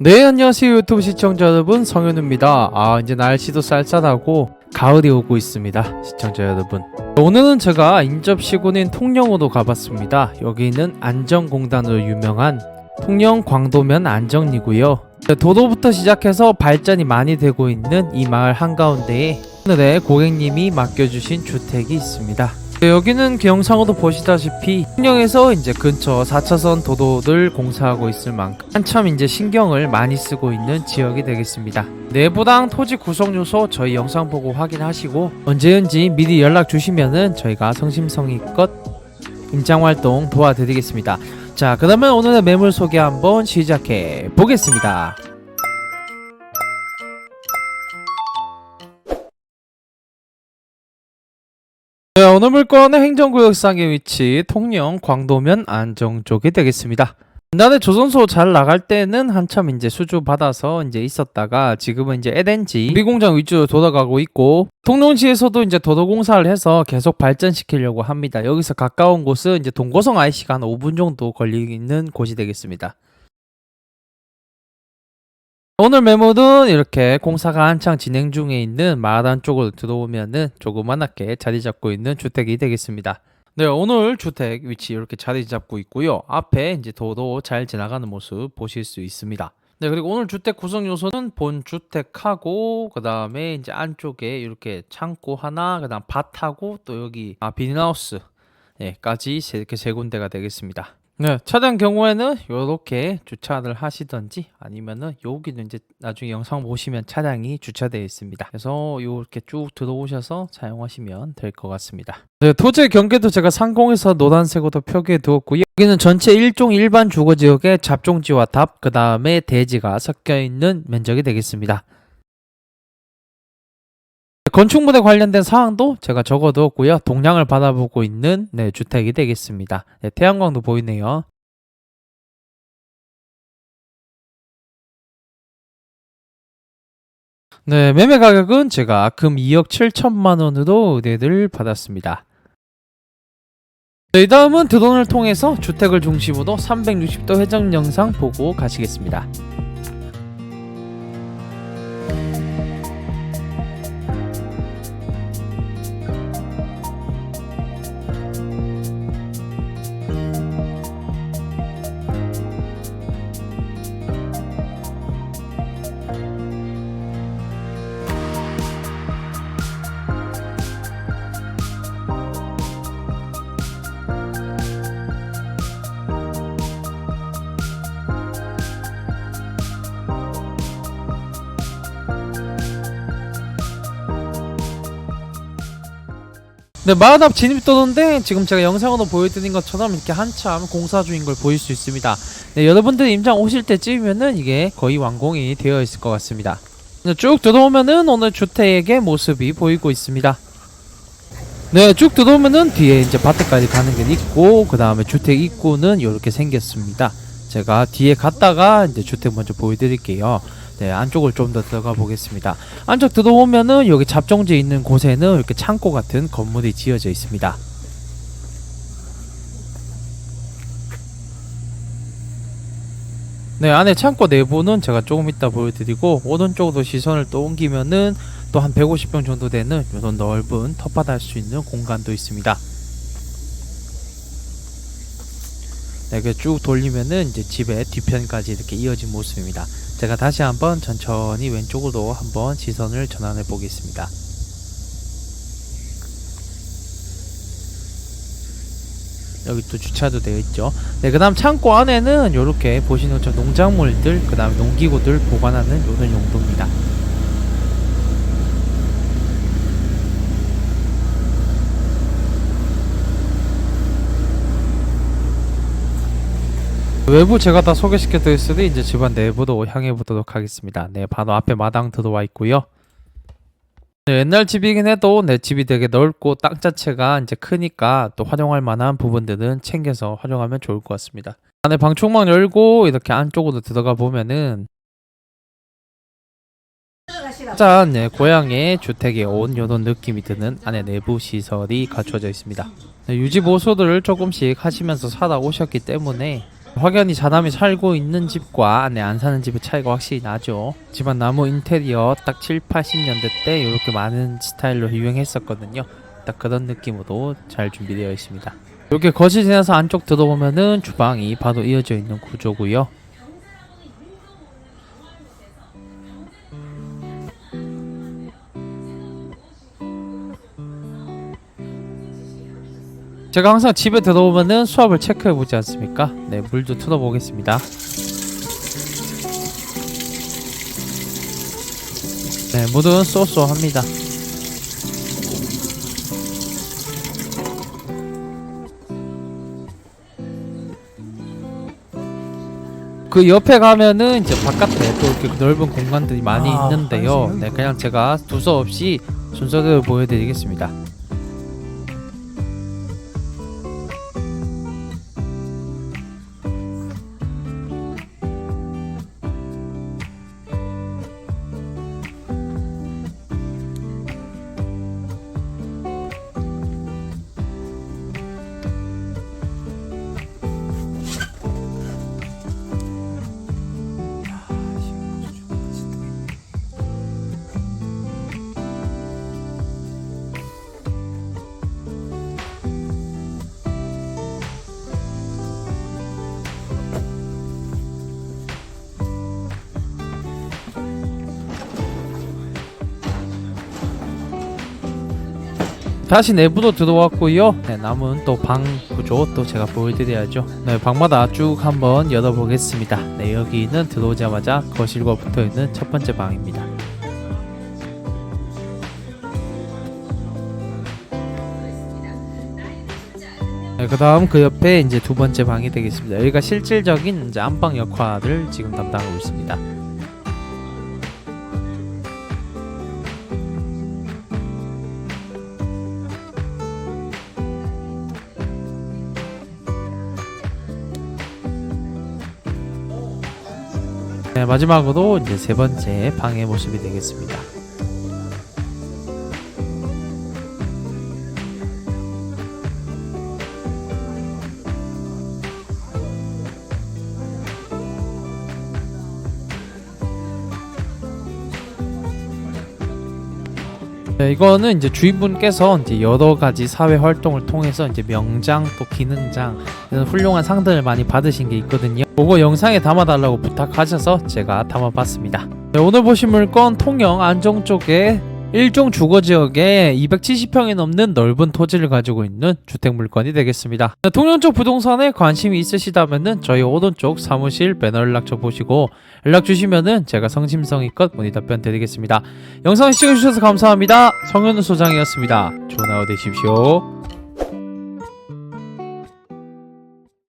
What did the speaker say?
네 안녕하세요 유튜브 시청자 여러분. 성현우입니다. 아 이제 날씨도 쌀쌀하고 가을이 오고 있습니다 시청자 여러분. 오늘은 제가 인접 시군인 통영으로 가봤습니다. 여기는 안정공단으로 유명한 통영 광도면 안정리고요. 네, 도로부터 시작해서 발전이 많이 되고 있는 이 마을 한가운데에 오늘의 고객님이 맡겨주신 주택이 있습니다 네, 여기는 그 영상으로 보시다시피 통영에서 이제 근처 4차선 도로를 공사하고 있을 만큼 한참 이제 신경을 많이 쓰고 있는 지역이 되겠습니다. 내부당 토지 구성 요소 저희 영상 보고 확인하시고 언제든지 미리 연락 주시면은 저희가 성심성의껏 임장 활동 도와드리겠습니다. 자, 그러면 오늘의 매물 소개 한번 시작해 보겠습니다. 네, 오늘 물건은 행정구역상의 위치 통영 광도면 안정 쪽이 되겠습니다. 옛날에 조선소 잘 나갈 때는 한참 이제 수주 받아서 이제 있었다가 지금은 이제 LNG 우리 공장 위주로 돌아가고 있고 통영시에서도 이제 도로공사를 해서 계속 발전시키려고 합니다. 여기서 가까운 곳은 이제 동고성 IC가 한 5분 정도 걸리는 곳이 되겠습니다. 오늘 매물은 이렇게 공사가 한창 진행 중에 있는 마을 안쪽으로 들어오면은 조그만하게 자리 잡고 있는 주택이 되겠습니다. 네, 오늘 주택 위치 이렇게 자리 잡고 있고요. 앞에 이제 도로 잘 지나가는 모습 보실 수 있습니다. 네, 그리고 오늘 주택 구성 요소는 본 주택하고 그다음에 이제 안쪽에 이렇게 창고 하나, 그다음 밭하고 또 여기 아 비닐하우스 예,까지 이렇게 세 군데가 되겠습니다. 네, 차량 경우에는 이렇게 주차를 하시던지 아니면은 여기는 이제 나중에 영상 보시면 차량이 주차되어 있습니다. 그래서 이렇게 쭉 들어오셔서 사용하시면 될 것 같습니다. 네, 토지의 경계도 제가 상공에서 노란색으로 표기해 두었고요. 여기는 전체 1종 일반 주거 지역의 잡종지와 답, 그 다음에 대지가 섞여 있는 면적이 되겠습니다. 건축물에 관련된 사항도 제가 적어두었고요. 동량을 받아보고 있는 네, 주택이 되겠습니다. 네, 태양광도 보이네요. 네, 매매 가격은 제가 금 2억 7천만 원으로 의뢰를 받았습니다. 네, 이 다음은 드론을 통해서 주택을 중심으로 360도 회전 영상 보고 가시겠습니다. 네, 마을 앞 진입도로인데 지금 제가 영상으로 보여드린 것처럼 이렇게 한참 공사 중인 걸 보일 수 있습니다. 네, 여러분들 임장 오실 때쯤이면은 이게 거의 완공이 되어 있을 것 같습니다. 네, 쭉 들어오면은 오늘 주택의 모습이 보이고 있습니다. 네, 쭉 들어오면은 뒤에 이제 밭에까지 가는 길 있고 그 다음에 주택 입구는 이렇게 생겼습니다. 제가 뒤에 갔다가 이제 주택 먼저 보여드릴게요. 네, 안쪽을 좀 더 들어가 보겠습니다. 안쪽 들어오면은 여기 잡종지 있는 곳에는 이렇게 창고 같은 건물이 지어져 있습니다. 네, 안에 창고 내부는 제가 조금 이따 보여드리고 오른쪽으로 시선을 또 옮기면은 또 한 150평 정도 되는 이런 넓은 텃밭 할 수 있는 공간도 있습니다. 네, 이렇게 쭉 돌리면은 이제 집의 뒤편까지 이렇게 이어진 모습입니다. 제가 다시 한번 천천히 왼쪽으로 한번 시선을 전환해 보겠습니다. 여기 또 주차도 되어 있죠. 네, 그 다음 창고 안에는 이렇게 보시는 것처럼 농작물들, 그 다음 농기구들 보관하는 이런 용도입니다. 외부 제가 다 소개시켜 드렸으니 이제 집안 내부도 향해 보도록 하겠습니다. 네, 바로 앞에 마당 들어와 있고요. 네, 옛날 집이긴 해도 내 집이 되게 넓고 땅 자체가 이제 크니까 또 활용할 만한 부분들은 챙겨서 활용하면 좋을 것 같습니다. 안에 방충망 열고 이렇게 안쪽으로 들어가 보면은 짠, 네, 고향의 주택에 온 이런 느낌이 드는 안에 내부 시설이 갖춰져 있습니다. 네, 유지 보수들을 조금씩 하시면서 살아오셨기 때문에 확연히 자남이 살고 있는 집과 안에 안 사는 집의 차이가 확실히 나죠. 집안 나무 인테리어 딱 7, 80년대 때 이렇게 많은 스타일로 유행했었거든요. 딱 그런 느낌으로 잘 준비되어 있습니다. 이렇게 거실 지나서 안쪽 들어보면은 주방이 바로 이어져 있는 구조고요. 제가 항상 집에 들어오면은 수압을 체크해 보지 않습니까? 네, 물도 틀어 보겠습니다. 네, 물은 쏘쏘합니다. 그 옆에 가면은 이제 바깥에 또 이렇게 넓은 공간들이 많이 아, 있는데요. 네, 그냥 제가 두서없이 순서대로 보여드리겠습니다. 다시 내부로 들어왔고요. 네, 남은 또 방 구조 또 제가 보여드려야죠. 네, 방마다 쭉 한번 열어보겠습니다. 네, 여기는 들어오자마자 거실과 붙어있는 첫 번째 방입니다. 네, 그 다음 그 옆에 이제 두 번째 방이 되겠습니다. 여기가 실질적인 이제 안방 역할을 지금 담당하고 있습니다. 네, 마지막으로 이제 세 번째 방의 모습이 되겠습니다. 네, 이거는 이제 주인분께서 이제 여러 가지 사회 활동을 통해서 이제 명장 또 기능장 이런 훌륭한 상들을 많이 받으신 게 있거든요. 그거 영상에 담아달라고 부탁하셔서 제가 담아봤습니다. 네, 오늘 보신 물건 통영 안정 쪽에 일종 주거 지역에 270평이 넘는 넓은 토지를 가지고 있는 주택 물건이 되겠습니다. 네, 통영 쪽 부동산에 관심이 있으시다면은 저희 오른쪽 사무실 배너 연락처 보시고 연락 주시면은 제가 성심성의껏 문의 답변 드리겠습니다. 영상 시청해 주셔서 감사합니다. 성현우 소장이었습니다. 좋은 하루 되십시오.